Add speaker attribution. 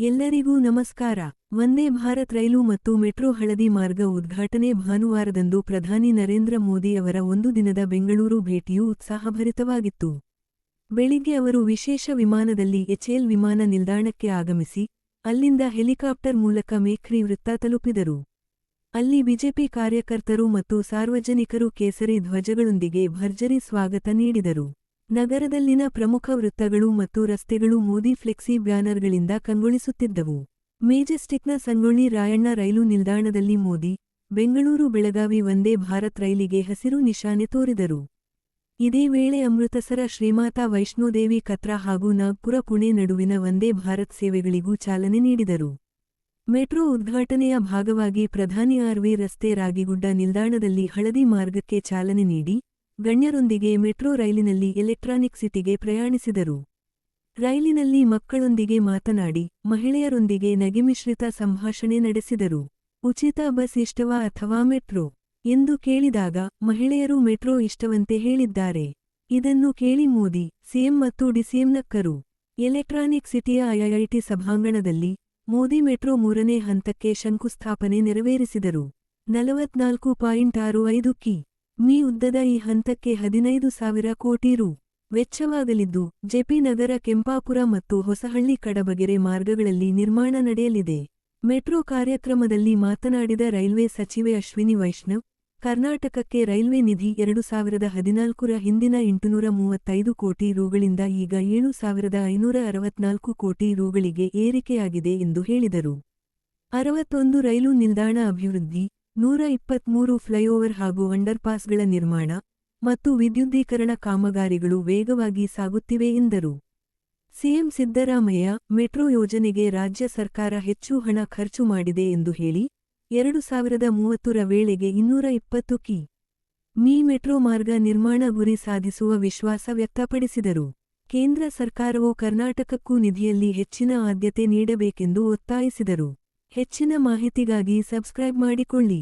Speaker 1: ಎಲ್ಲರಿಗೂ ನಮಸ್ಕಾರ. ವಂದೇ ಭಾರತ್ ರೈಲು ಮತ್ತು ಮೆಟ್ರೋ ಹಳದಿ ಮಾರ್ಗ ಉದ್ಘಾಟನೆ ಭಾನುವಾರದಂದು ಪ್ರಧಾನಿ ನರೇಂದ್ರ ಮೋದಿ ಅವರ ಒಂದು ದಿನದ ಬೆಂಗಳೂರು ಭೇಟಿಯು ಉತ್ಸಾಹಭರಿತವಾಗಿತ್ತು. ಬೆಳಿಗ್ಗೆ ಅವರು ವಿಶೇಷ ವಿಮಾನದಲ್ಲಿ ಎಚ್ಎಲ್ ವಿಮಾನ ನಿಲ್ದಾಣಕ್ಕೆ ಆಗಮಿಸಿ, ಅಲ್ಲಿಂದ ಹೆಲಿಕಾಪ್ಟರ್ ಮೂಲಕ ಮೇಖ್ರಿ ವೃತ್ತ ತಲುಪಿದರು. ಅಲ್ಲಿ ಬಿಜೆಪಿ ಕಾರ್ಯಕರ್ತರು ಮತ್ತು ಸಾರ್ವಜನಿಕರು ಕೇಸರಿ ಧ್ವಜಗಳೊಂದಿಗೆ ಭರ್ಜರಿ ಸ್ವಾಗತ ನೀಡಿದರು. ನಗರದಲ್ಲಿನ ಪ್ರಮುಖ ವೃತ್ತಗಳು ಮತ್ತು ರಸ್ತೆಗಳು ಮೋದಿ ಫ್ಲೆಕ್ಸಿ ಬ್ಯಾನರ್ಗಳಿಂದ ಕಂಗೊಳಿಸುತ್ತಿದ್ದವು. ಮೇಜೆಸ್ಟಿಕ್ನ ಸಂಗೊಳ್ಳಿ ರಾಯಣ್ಣ ರೈಲು ನಿಲ್ದಾಣದಲ್ಲಿ ಮೋದಿ, ಬೆಂಗಳೂರು ಬೆಳಗಾವಿ ವಂದೇ ಭಾರತ್ ರೈಲಿಗೆ ಹಸಿರು ನಿಶಾನೆ ತೋರಿದರು. ಇದೇ ವೇಳೆ ಅಮೃತಸರ ಶ್ರೀಮಾತಾ ವೈಷ್ಣೋದೇವಿ ಕತ್ರಾ ಹಾಗೂ ನಾಗ್ಪುರ ಪುಣೆ ನಡುವಿನ ವಂದೇ ಭಾರತ್ ಸೇವೆಗಳಿಗೂ ಚಾಲನೆ ನೀಡಿದರು. ಮೆಟ್ರೋ ಉದ್ಘಾಟನೆಯ ಭಾಗವಾಗಿ ಪ್ರಧಾನಿ ಆರ್ವಿ ರಸ್ತೆ ರಾಗಿಗುಡ್ಡ ನಿಲ್ದಾಣದಲ್ಲಿ ಹಳದಿ ಮಾರ್ಗಕ್ಕೆ ಚಾಲನೆ ನೀಡಿ ಗಣ್ಯರೊಂದಿಗೆ ಮೆಟ್ರೋ ರೈಲಿನಲ್ಲಿ ಎಲೆಕ್ಟ್ರಾನಿಕ್ ಸಿಟಿಗೆ ಪ್ರಯಾಣಿಸಿದರು. ರೈಲಿನಲ್ಲಿ ಮಕ್ಕಳೊಂದಿಗೆ ಮಾತನಾಡಿ, ಮಹಿಳೆಯರೊಂದಿಗೆ ನಗೆಮಿಶ್ರಿತ ಸಂಭಾಷಣೆ ನಡೆಸಿದರು. ಉಚಿತ ಬಸ್ ಇಷ್ಟವಾ ಅಥವಾ ಮೆಟ್ರೋ? ಎಂದು ಕೇಳಿದಾಗ, ಮಹಿಳೆಯರು ಮೆಟ್ರೋ ಇಷ್ಟವಂತೆ ಹೇಳಿದ್ದಾರೆ. ಇದನ್ನು ಕೇಳಿ ಮೋದಿ, ಸಿಎಂ ಮತ್ತು ಡಿಸಿಎಂ ನಕ್ಕರು. ಎಲೆಕ್ಟ್ರಾನಿಕ್ ಸಿಟಿಯ ಐಐಟಿ ಸಭಾಂಗಣದಲ್ಲಿ, ಮೋದಿ ಮೆಟ್ರೋ ಮೂರನೇ ಹಂತಕ್ಕೆ ಶಂಕುಸ್ಥಾಪನೆ ನೆರವೇರಿಸಿದರು. ನಲವತ್ನಾಲ್ಕು ಪಾಯಿಂಟ್ ಆರು ಐದು ಕಿ. ಮೀ ಉದ್ದದ ಈ ಹಂತಕ್ಕೆ ಹದಿನೈದು ಸಾವಿರ ಕೋಟಿ ರು. ವೆಚ್ಚವಾಗಲಿದ್ದು ಜೆಪಿ ನಗರ ಕೆಂಪಾಪುರ ಮತ್ತು ಹೊಸಹಳ್ಳಿ ಕಡಬಗೆರೆ ಮಾರ್ಗಗಳಲ್ಲಿ ನಿರ್ಮಾಣ ನಡೆಯಲಿದೆ. ಮೆಟ್ರೋ ಕಾರ್ಯಕ್ರಮದಲ್ಲಿ ಮಾತನಾಡಿದ ರೈಲ್ವೆ ಸಚಿವೆ ಅಶ್ವಿನಿ ವೈಷ್ಣವ್, ಕರ್ನಾಟಕಕ್ಕೆ ರೈಲ್ವೆ ನಿಧಿ ಎರಡು ಸಾವಿರದ ಹದಿನಾಲ್ಕರ ಹಿಂದಿನ ಎಂಟುನೂರ ಮೂವತ್ತೈದು ಕೋಟಿ ರುಗಳಿಂದ ಈಗ ಏಳು ಸಾವಿರದ ಐನೂರ ಅರವತ್ನಾಲ್ಕು ಕೋಟಿ ರುಗಳಿಗೆ ಏರಿಕೆಯಾಗಿದೆ ಎಂದು ಹೇಳಿದರು. ಅರವತ್ತೊಂದು ರೈಲು ನಿಲ್ದಾಣ ಅಭಿವೃದ್ಧಿ ನೂರ ಇಪ್ಪತ್ಮೂರು ಫ್ಲೈಓವರ್ ಹಾಗೂ ಅಂಡರ್ಪಾಸ್ಗಳ ನಿರ್ಮಾಣ ಮತ್ತು ವಿದ್ಯುದ್ದೀಕರಣ ಕಾಮಗಾರಿಗಳು ವೇಗವಾಗಿ ಸಾಗುತ್ತಿವೆ ಎಂದರು. ಸಿಎಂ ಸಿದ್ದರಾಮಯ್ಯ ಮೆಟ್ರೋ ಯೋಜನೆಗೆ ರಾಜ್ಯ ಸರ್ಕಾರ ಹೆಚ್ಚು ಹಣ ಖರ್ಚು ಮಾಡಿದೆ ಎಂದು ಹೇಳಿ, ಎರಡು ಸಾವಿರದ ಮೂವತ್ತರ ವೇಳೆಗೆ ಇನ್ನೂರ ಇಪ್ಪತ್ತು ಕಿ. ಮೀ ಮೆಟ್ರೋ ಮಾರ್ಗ ನಿರ್ಮಾಣ ಗುರಿ ಸಾಧಿಸುವ ವಿಶ್ವಾಸ ವ್ಯಕ್ತಪಡಿಸಿದರು. ಕೇಂದ್ರ ಸರ್ಕಾರವು ಕರ್ನಾಟಕಕ್ಕೂ ನಿಧಿಯಲ್ಲಿ ಹೆಚ್ಚಿನ ಆದ್ಯತೆ ನೀಡಬೇಕೆಂದು ಒತ್ತಾಯಿಸಿದರು. ಹೆಚ್ಚಿನ ಮಾಹಿತಿಗಾಗಿ ಸಬ್ಸ್ಕ್ರೈಬ್ ಮಾಡಿಕೊಳ್ಳಿ.